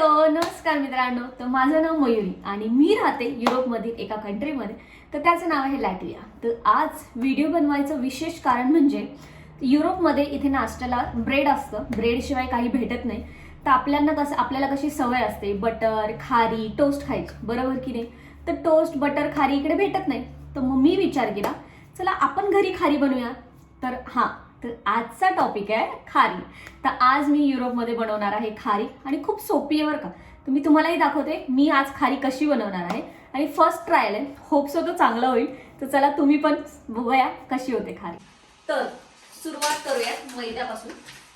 Hello नमस्कार मित्रांनो. तर माझं नाव मयुरी आणि मी राहते युरोपमधील एका कंट्रीमध्ये तर त्याचं नाव आहे लॅटविया तर आज व्हिडिओ बनवायचं विशेष कारण म्हणजे युरोपमध्ये इथे नाश्त्याला ब्रेड असतं. ब्रेडशिवाय काही भेटत नाही. तर आपल्याला कसं आपल्याला कशी सवय असते? बटर खारी टोस्ट खायची. बरोबर की नाही? तर टोस्ट बटर खारी इकडे भेटत नाही. तर मग मी विचार केला चला आपण घरी खारी बनवूया. तर हां तर आजचा टॉपिक आहे खारी. तर आज मी युरोपमध्ये बनवणार आहे खारी आणि खूप सोपी आहे बरं का. तर मी तुम्हालाही दाखवते मी आज खारी कशी बनवणार आहे. आणि फर्स्ट ट्रायल आहे. होपसो तो चांगला होईल. तर चला तुम्ही पण बघूया कशी होते खारी. तर सुरुवात करूया मैद्यापासून.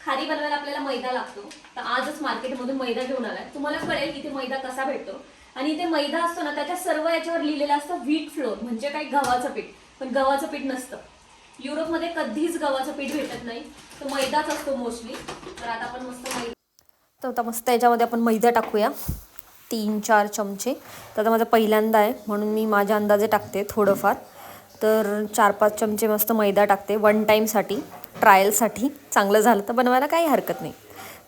खारी बनवायला आपल्याला मैदा लागतो. तर आजच मार्केटमधून मैदा घेऊन आलाय. तुम्हाला कळेल इथे मैदा कसा भेटतो. आणि इथे मैदा असतो ना त्याच्या सर्व याच्यावर लिहिलेलं असतं व्हीट फ्लोअर म्हणजे काही गव्हाचं पीठ. पण गव्हाचं पीठ नसतं. युरोपमध्ये कधीच गव्हाचं पीठ भेटत नाही. तो मैदाच असतो मोस्टली तर आता आपण मस्त मैदा तर आता मस्त याच्यामध्ये आपण मैदा टाकूया. तीन चार चमचे. तर आता माझा पहिल्यांदा आहे म्हणून मी माझ्या अंदाजे टाकते थोडंफार. तर चार पाच चमचे मस्त मैदा टाकते वन टाईमसाठी ट्रायलसाठी चांगलं झालं तर बनवायला काही हरकत नाही.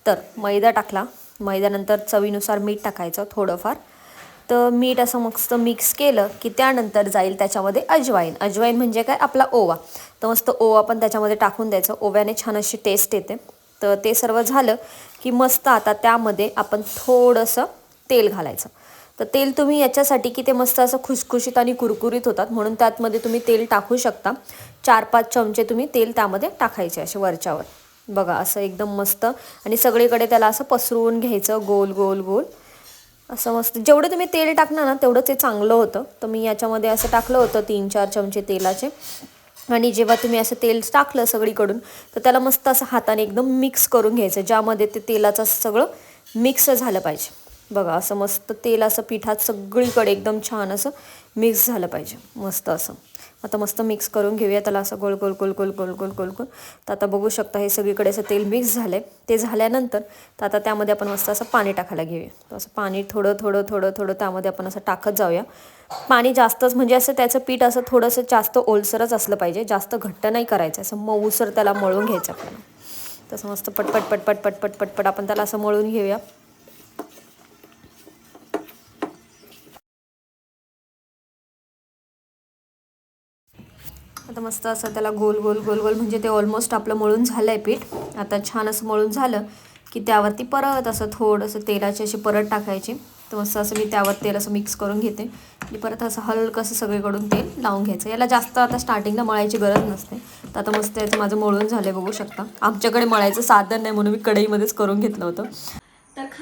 तर मैदा टाकला. मैद्यानंतर चवीनुसार मीठ टाकायचं थोडंफार. तर मीठ असं मस्त मिक्स केलं की त्यानंतर जाईल त्याच्यामध्ये अजवाईन. अजवाईन म्हणजे काय? आपला ओवा. तर मस्त ओवा पण त्याच्यामध्ये टाकून द्यायचं. ओव्याने छान अशी टेस्ट येते. तर ते सर्व झालं की मस्त आता त्यामध्ये आपण थोडंसं तेल घालायचं. तर तेल तुम्ही याच्यासाठी की ते मस्त असं खुसखुशीत आणि कुरकुरीत होतात म्हणून त्यातमध्ये तुम्ही तेल टाकू शकता. चार पाच चमचे तुम्ही तेल त्यामध्ये टाकायचे असे वरच्यावर. बघा असं एकदम मस्त. आणि सगळीकडे त्याला असं पसरवून घ्यायचं गोल गोल गोल. असं मस्त. जेवढं तुम्ही तेल टाकणार ना तेवढं ते चांगलं होतं. तर मी याच्यामध्ये असं टाकलं होतं तीन चार चमचे तेलाचे. आणि जेव्हा तुम्ही असं तेल टाकलं सगळीकडून तर त्याला मस्त असं हाताने एकदम मिक्स करून घ्यायचं ज्यामध्ये ते तेलाचं सगळं मिक्स झालं पाहिजे. बघा असं मस्त तेल असं पिठात सगळीकडे एकदम छान असं मिक्स झालं पाहिजे. मस्त असं. आता मस्त मिक्स करून घेऊया. त्याला असं गोल गोल गोल गोल गोल गोल गोल गोल. तर आता बघू शकता हे सगळीकडे असं तेल मिक्स झालं आहे ते झाल्यानंतर तर आता त्यामध्ये आपण मस्त असं पाणी टाकायला घेऊया. तर असं पाणी थोडं थोडं थोडं थोडं त्यामध्ये आपण असं टाकत जाऊया. पाणी जास्तच म्हणजे असं त्याचं पीठ असं थोडंसं जास्त ओलसरच असलं पाहिजे. जास्त घट्ट नाही करायचं. असं मऊसर त्याला मळून घ्यायचं आपल्याला. तसं मस्त पटपट पटपट पटपट पटपट आपण त्याला असं मळून घेऊया. आता मस्त असं त्याला गोल गोल गोल गोल म्हणजे ते ऑलमोस्ट आपलं मळून झालं आहे पीठ. आता छान असं मळून झालं की त्यावरती परत असं थोडंसं तेलाची अशी परत टाकायची. तर मस्त असं मी त्यावर तेल असं मिक्स करून घेते. आणि परत असं हलकं असं सगळीकडून तेल लावून घ्यायचं. याला जास्त आता स्टार्टिंगला मळायची गरज नसते. तर आता मस्त याचं माझं मळून झालं बघू शकता. आमच्याकडे मळायचं साधन नाही म्हणून मी कढईमध्येच करून घेतलं होतं.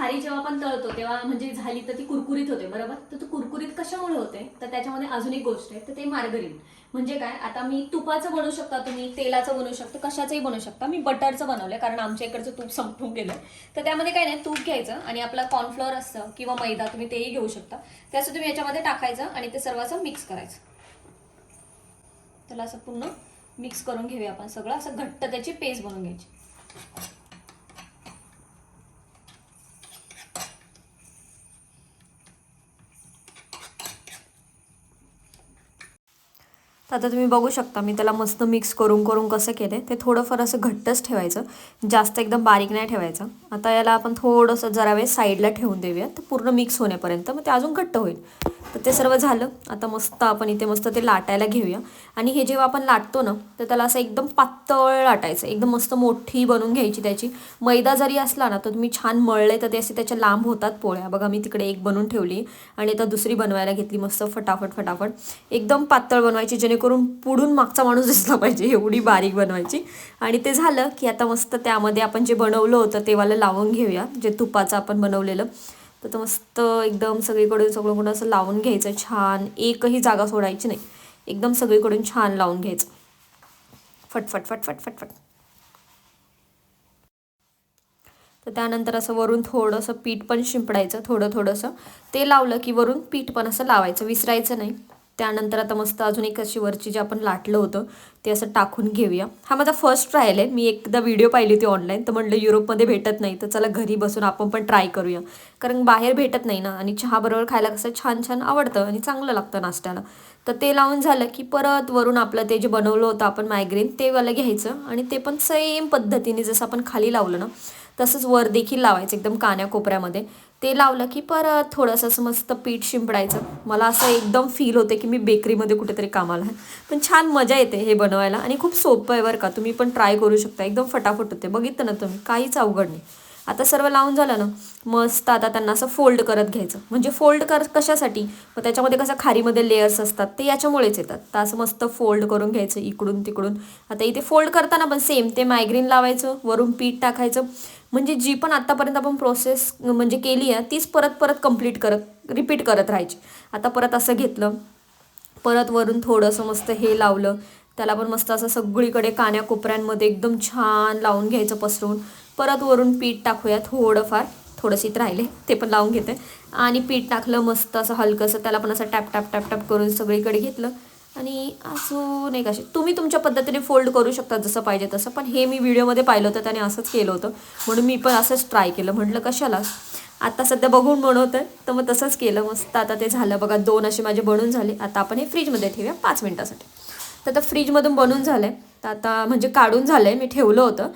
खारी जेव्हा आपण तळतो तेव्हा म्हणजे झाली तर ती कुरकुरीत होते बरोबर? तर ती कुरकुरीत कशामुळे होते? तर त्याच्यामध्ये अजून एक गोष्ट आहे तर ते मार्गरीन म्हणजे काय? आता मी तुपाचं बनवू शकता तुम्ही तेलाचं बनवू शकता कशाचंही बनवू शकता. मी बटरचं बनवलं कारण आमच्या इकडचं तूप संपून गेलंय. तर त्यामध्ये काय नाही तूप घ्यायचं आणि आपला कॉर्नफ्लोअर असतं किंवा मैदा तुम्ही तेही घेऊ शकता. त्याचं तुम्ही याच्यामध्ये टाकायचं आणि ते सर्व असं मिक्स करायचं. त्याला असं पूर्ण मिक्स करून घेऊया आपण सगळं. असं घट्ट त्याची पेस्ट बनवून घ्यायची. आता तुम्ही बघू शकता मी त्याला मस्त मिक्स करून करून कसं केलं ते थोडंफार असं घट्टच ठेवायचं. जास्त एकदम बारीक नाही ठेवायचं. आता याला आपण थोडंसं जरा वेळ साईडला ठेवून देऊया. तर पूर्ण मिक्स होण्यापर्यंत मग ते अजून घट्ट होईल. तर ते सर्व झालं. आता मस्त आपण इथे मस्त ते लाटायला घेऊया. आणि हे जेव्हा आपण लाटतो ना तर त्याला असं एकदम पातळ लाटायचं. एकदम मस्त मोठी बनवून घ्यायची त्याची. मैदा जरी असला ना तर तुम्ही छान मळले तर ते असे त्याच्या लांब होतात पोळ्या. बघा मी तिकडे एक बनवून ठेवली आणि आता दुसरी बनवायला घेतली मस्त फटाफट फटाफट. एकदम पातळ बनवायची जेणेकरून पुढून मागचा माणूस दिसला पाहिजे. एवढी बारीक बनवायची. आणि ते झालं की आता मस्त त्यामध्ये आपण जे बनवलं होतं तेवाला लावून घेऊया जे तुपाचं आपण बनवलेलं. तर ते मस्त एकदम सगळीकडून सगळं असं लावून घ्यायचं छान. एकही जागा सोडायची नाही. एकदम सगळीकडून छान लावून घ्यायचं. फटफट फटफट फटफट. तर त्यानंतर असं वरून थोडंसं पीठ पण शिंपडायचं थोडं थोडंसं. ते लावलं की वरून पीठ पण असं लावायचं विसरायचं नाही. त्यानंतर आता मस्त अजून एक अशी वरची जे आपण लाटलं होतं ते असं टाकून घेऊया. हा माझा फर्स्ट ट्रायल आहे. मी एकदा व्हिडिओ पाहिली होती ऑनलाईन तर म्हटलं युरोपमध्ये भेटत नाही. तर चला घरी बसून आपण पण ट्राय करूया. कारण बाहेर भेटत नाही ना. आणि चहाबरोबर खायला कसं छान छान आवडतं आणि चांगलं लागतं नाश्त्याला. तर ते लावून झालं की परत वरून आपलं ते जे बनवलं होतं आपण मायग्रेन ते वालं घ्यायचं. आणि ते पण सेम पद्धतीने जसं आपण खाली लावलं ना तसंच वर देखील लावायचं. एकदम कान्या कोपऱ्यामध्ये. ते लावलं की परत थोडंसं असं मस्त पीठ शिंपडायचं. मला असं एकदम फील होते की मी बेकरीमध्ये कुठेतरी कामाला आहे. पण छान मजा येते हे बनवायला आणि खूप सोपं आहे बरं का. तुम्ही पण ट्राय करू शकता. एकदम फटाफट होते. बघितलं ना तुम्ही? काहीच अवघड नाही. आता सर्व लावून झालं ना मस्त आता त्यांना असं फोल्ड करत घ्यायचं. म्हणजे फोल्ड कर कशासाठी? मग त्याच्यामध्ये कसं खारीमध्ये लेयर्स असतात ते याच्यामुळेच येतात. तर असं मस्त फोल्ड करून घ्यायचं इकडून तिकडून. आता इथे फोल्ड करताना पण सेम ते मायग्रीन लावायचं वरून पीठ टाकायचं. म्हणजे जी पण आत्तापर्यंत आपण प्रोसेस म्हणजे केली आहे तीच परत परत कंप्लीट करत रिपीट करत राहायची. आता परत असं घेतलं परत वरून थोडंसं मस्त हे लावलं त्याला पण मस्त असं सगळीकडे कान्या कोपऱ्यांमध्ये एकदम छान लावून घ्यायचं पसरवून. परत वरून पीठ टाकूया थोडंफार थोडंसं इथं राहिले ते पण लावून घेते. आणि पीठ टाकलं मस्त असं हलकंसं त्याला पण असं टॅप टॅप टॅप टॅप करून सगळीकडे घेतलं. आणि अजून एक असे तुम्ही तुमच्या पद्धतीने फोल्ड करू शकता जसं पाहिजे तसं पण हे मी व्हिडिओमध्ये पाहिलं होतं त्याने असंच केलं होतं. म्हणून मी पण असंच ट्राय केलं. म्हटलं कशाला? आता सध्या बघून बनवतं तर मग तसंच केलं. मस्त आता ते झालं. बघा दोन असे माझे बनून झाले. आता आपण हे फ्रीजमध्ये ठेवूया पाच मिनटासाठी. तर आता फ्रीजमधून बनून झालं आहे तर आता म्हणजे काढून झालं आहे मी ठेवलं होतं.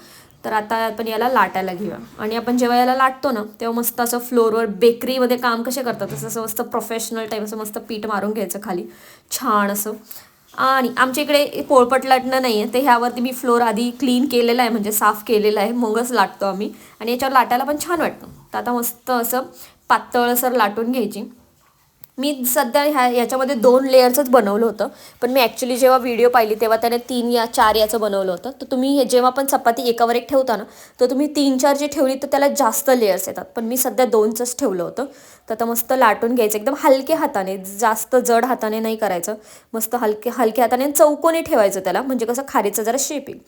तर आता आपण याला लाटायला घेऊया. आणि आपण जेव्हा याला लाटतो ना तेव्हा मस्त असं फ्लोअरवर बेकरीमध्ये काम कसे करतात? तसं असं मस्त प्रोफेशनल टाईप असं मस्त पीठ मारून घ्यायचं खाली. छान असं. आणि आमच्या इकडे पोळपट लाटणं नाही आहे ते ह्यावरती मी फ्लोअर आधी क्लीन केलेला आहे म्हणजे साफ केलेला आहे. मगच लाटतो आम्ही. आणि याच्यावर लाटायला पण छान वाटतं. तर आता मस्त असं पातळसर लाटून घ्यायची. मी सध्या ह्या याच्यामध्ये दोन लेअरचंच बनवलं होतं. पण मी ॲक्च्युली जेव्हा व्हिडिओ पाहिली तेव्हा त्याने तीन या चार याचं बनवलं होतं. तर तुम्ही हे जेव्हा पण चपाती एकावर एक ठेवता ना तर तुम्ही तीन चार जे ठेवली तर त्याला जास्त लेअर्स येतात. पण मी सध्या दोनचंच ठेवलं होतं. तर आता मस्त लाटून घ्यायचं. एकदम हलक्या हाताने जास्त जड हाताने नाही करायचं. मस्त हलके हलक्या हाताने चौकोनी ठेवायचं त्याला. म्हणजे कसं खारीचं जरा शेप येईल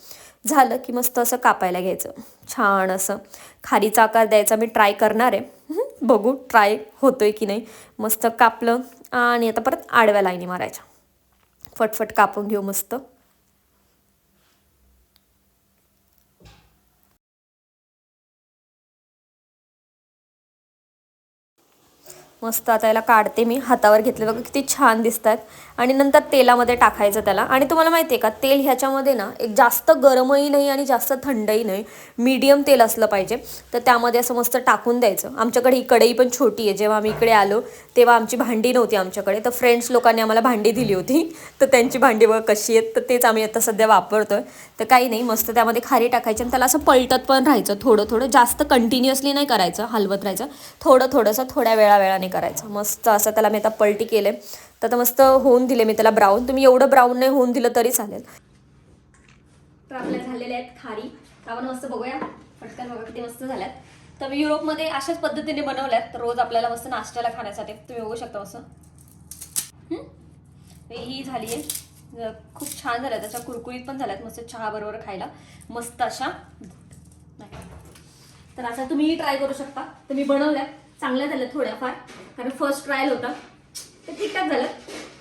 झालं की मस्त असं कापायला घ्यायचं. छान असं खारीचा आकार द्यायचा. मी ट्राय करणार आहे. बघू ट्राय होतोय की नाही. मस्त कापलं आणि आता परत आडव्या लाईनी मारायच्या. फटफट कापून घेऊ मस्त. मस्त आता याला काढते मी. हातावर घेतले. बघा किती छान दिसतात. आणि नंतर तेलामध्ये टाकायचं त्याला. आणि तुम्हाला माहिती आहे का तेल ह्याच्यामध्ये ना एक जास्त गरमही नाही आणि जास्त थंडही नाही. मीडियम तेल असलं पाहिजे. तर त्यामध्ये असं मस्त टाकून द्यायचं. आमच्याकडे ही कढई पण छोटी आहे. जेव्हा आम्ही इकडे आलो तेव्हा आमची भांडी नव्हती आमच्याकडे. तर फ्रेंड्स लोकांनी आम्हाला भांडी दिली होती. तर त्यांची भांडी बघा कशी आहेत. तर तेच आम्ही आता सध्या वापरतो तर काही नाही. मस्त त्यामध्ये खारी टाकायची आणि त्याला असं पलटत पण राहायचं. थोडं थोडं जास्त कंटिन्युअसली नाही करायचं. हलवत राहायचं. थोडं थोडंसं थोड्या वेळा वेळाने करायचं. मस्त असं त्याला मी आता पलटी केले तर आता मस्त होऊन दिले मी त्याला ब्राऊन तुम्ही एवढं ब्राऊन नाही होऊन दिलं तरी चालेल. तर आपल्या झालेल्या आहेत खारी. आपण मस्त बघूया. पटकन बघा किती मस्त झाल्यात. तर मी युरोपमध्ये अशाच पद्धतीने बनवल्यात. तर रोज आपल्याला मस्त नाश्त्याला खाण्यासाठी. तुम्ही बघू शकता असं ही झाली आहे. खूप छान झाल्या त्याच्या कुरकुरीत पण झाल्यात. मस्त चहा बरोबर खायला. मस्त अशा. नाही. तर असं तुम्हीही ट्राय करू शकता. तर मी बनवल्या चांगल्या झालं थोड्याफार कारण फर्स्ट ट्रायल होता. ते ठीकठाक झालं.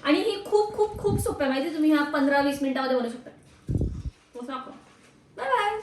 आणि ही खूप खूप खूप सोपं आहे. माहिती तुम्ही ह्या पंधरा वीस मिनिटामध्ये बनवू शकता. Bye bye